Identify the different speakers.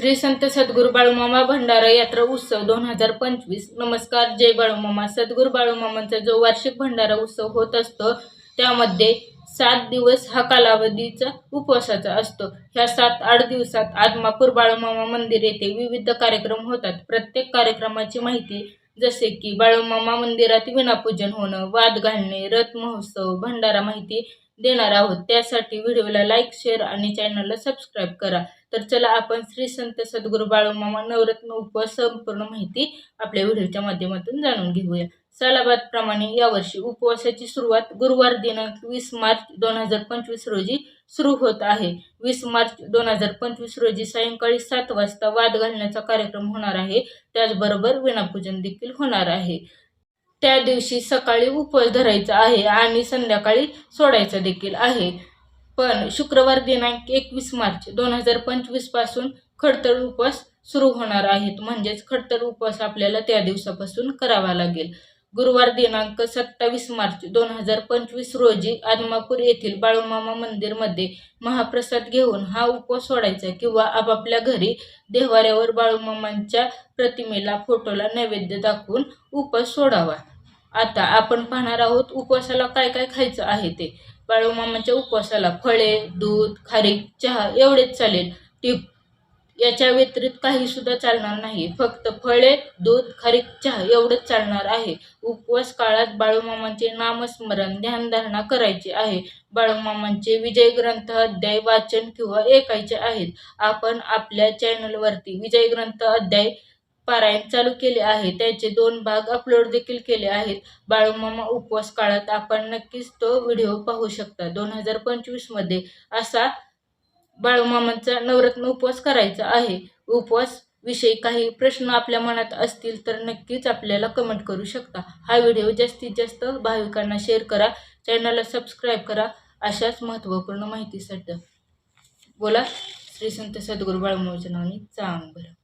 Speaker 1: श्री संत सद्गुरू बाळूमामा भंडारा यात्रा उत्सव दोन हजार पंचवीस. नमस्कार जय बाळूमामा. सद्गुरू बाळूमामांचा जो वार्षिक भंडारा उत्सव होत असतो त्यामध्ये सात दिवस हा कालावधीचा उपवासाचा असतो. ह्या सात आठ दिवसात आदमापूर बाळूमामा मंदिर येथे विविध कार्यक्रम होतात. प्रत्येक कार्यक्रमाची माहिती जसे की बाळूमामा मंदिरात विनापूजन होणं वाद घालणे रथ महोत्सव भंडारा माहिती देणार आहोत. त्यासाठी व्हिडिओला लाईक शेअर आणि चॅनलला सबस्क्राईब करा. तर चला आपण श्री संत सद्गुरू बाळूमामा नवरत्न उपवास संपूर्ण माहिती आपल्या व्हिडिओच्या माध्यमातून जाणून घेऊया. सालाबादप्रमाणे यावर्षी उपवासाची सुरुवात गुरुवार दिनांक वीस मार्च दोन हजार पंचवीस रोजी सुरू होत आहे. वीस मार्च दोन हजार पंचवीस रोजी सायंकाळी सात वाजता वाद घालण्याचा कार्यक्रम होणार आहे. त्याचबरोबर विणापूजन देखील होणार आहे. त्या दिवशी सकाळी उपवास धरायचा आहे आणि संध्याकाळी सोडायचा देखील आहे. पण शुक्रवार दिनांक एकवीस मार्च दोन हजार पंचवीसपासून खडतर उपवास सुरू होणार आहेत. म्हणजेच खडतर उपवास आपल्याला त्या दिवसापासून करावा लागेल. गुरुवार दिनांक सत्तावीस मार्च दोन हजार पंचवीस रोजी आदमापूर येथील बाळूमामा मंदिरमध्ये महाप्रसाद घेऊन हा उपवास सोडायचा किंवा आपापल्या घरी देवाऱ्यावर बाळूमामांच्या प्रतिमेला फोटोला नैवेद्य दाखवून उपवास सोडावा. आता आपण पाहणार आहोत उपवासाला काय काय खायचं आहे ते. बाळूमामाच्या उपवासाला फळे दूध खारीक चहा एवढेच चालेल. टिप याच्या व्यतिरिक्त काही सुद्धा चालणार नाही. फक्त फळे दूध खारीक चहा एवढंच चालणार आहे. उपवास काळात बाळूमामांचे नामस्मरण ध्यानधारणा करायची आहे. बाळूमामांचे विजय ग्रंथ अध्याय वाचन किंवा ऐकायचे आहेत. आपण आपल्या चॅनलवरती विजय ग्रंथ अध्याय पारायण चालू केले आहे. त्याचे दोन भाग अपलोड देखील केले आहेत. बाळूमामा उपवास काळात आपण नक्कीच तो व्हिडिओ पाहू शकता. दोन हजार पंचवीसमध्ये असा बाळूमामांचा नवरत्न उपवास करायचा आहे. उपवास विषयी काही प्रश्न आपल्या मनात असतील तर नक्कीच आपल्याला कमेंट करू शकता. हा व्हिडिओ जास्तीत जास्त भाविकांना शेअर करा. चॅनलला सबस्क्राईब करा. अशाच महत्त्वपूर्ण माहितीसाठी बोला. श्री संत सद्गुरू बाळूमामाच्या नावाने चांग बरं